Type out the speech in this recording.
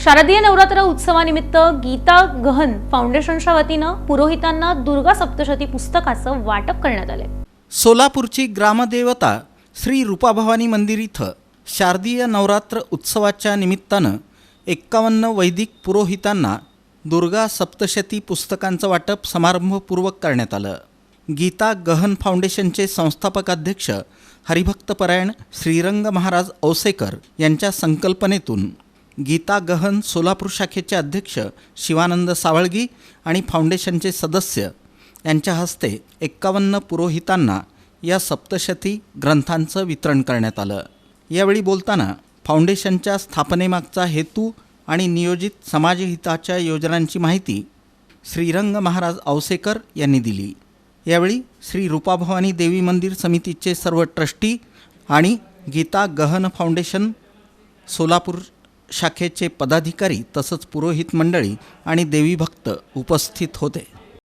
शारदीय नवरात्र उत्सवानिमित्त गीता गहन फाउंडेशनच्या वतीनं पुरोहितांना दुर्गा सप्तशती पुस्तकाचं वाटप करण्यात आलं सोलापूरची ग्रामदेवता श्री रूपाभवानी मंदिर इथं शारदीय नवरात्र उत्सवाच्या निमित्तानं एक्कावन्न वैदिक पुरोहितांना दुर्गा सप्तशती पुस्तकांचं वाटप समारंभपूर्वक करण्यात आलं. गीता गहन फाउंडेशनचे संस्थापक अध्यक्ष हरिभक्तपरायण श्रीरंग महाराज औसेकर यांच्या संकल्पनेतून गीता गहन सोलापूर शाखेचे अध्यक्ष शिवानंद सावळगी आणि फाउंडेशनचे सदस्य यांच्या हस्ते एक्कावन्न पुरोहितांना या सप्तशती ग्रंथांचं वितरण करण्यात आलं. यावेळी बोलताना फाउंडेशनच्या स्थापनेमागचा हेतू आणि नियोजित समाजहिताच्या योजनांची माहिती श्रीरंग महाराज औसेकर यांनी दिली. यावेळी श्री रूपाभवानी देवी मंदिर समितीचे सर्व ट्रस्टी आणि गीता गहन फाउंडेशन सोलापूर शाखेचे पदाधिकारी तसंच पुरोहित मंडळी आणि देवीभक्त उपस्थित होते.